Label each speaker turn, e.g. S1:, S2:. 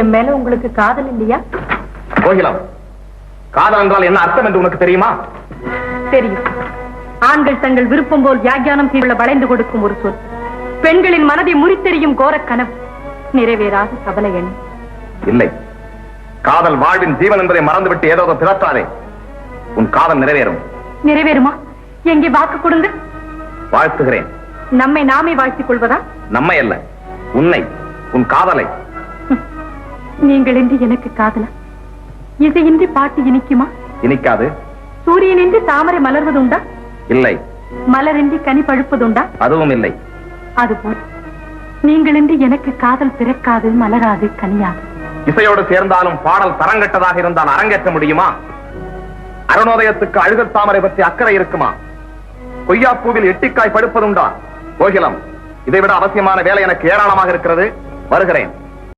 S1: என் மேல உங்களுக்கு காதல் இல்லையா?
S2: கோகிலம் காதல் என்றால் என்ன அர்த்தம் என்று உனக்கு தெரியுமா?
S1: தெரியும். ஆண்கள் தங்கள் விருப்பம் போல் வியாக்கியானம் செய்துள்ள வளைந்து கொடுக்கும் ஒரு சொல். பெண்களின் மனதை முறித்தெறியும் கோரக் கனவு நிறைவேறாத கவலை எண்ணம்
S2: இல்லை. காதல் வாழ்வின் ஜீவன் என்பதை மறந்துவிட்டு ஏதோ பிறத்தாதே உன் காதல் நிறைவேறும்.
S1: நிறைவேறுமா? எங்கே வாக்கு கொடுங்க.
S2: வாழ்த்துகிறேன்.
S1: நம்மை நாமே வாழ்த்திக் கொள்வதா?
S2: நம்மை அல்ல உன்னை உன் காதலை.
S1: நீங்கள் என்று எனக்கு காதலா? இசையின்றி பாட்டு இனிக்குமா?
S2: இனிக்காது.
S1: சூரியனின்றி தாமரை மலர்வதுண்டா?
S2: இல்லை.
S1: மலரின்றி கனி பழுப்பதுண்டா?
S2: அதுவும் இல்லை.
S1: அதுபோல் நீங்களின்றி எனக்கு காதல் பிறக்காது மலராது கனியாது.
S2: இசையோடு சேர்ந்தாலும் பாடல் தரங்கட்டதாக இருந்தால் அரங்கேற்ற முடியுமா? அருணோதயத்துக்கு அழுகத் தாமரை பற்றி அக்கறை இருக்குமா? கொய்யாப்பூவில் எட்டிக்காய் படுப்பதுண்டா கோகிலம் இதைவிட அவசியமான வேலை எனக்கு ஏராளமாக இருக்கிறது. வருகிறேன்.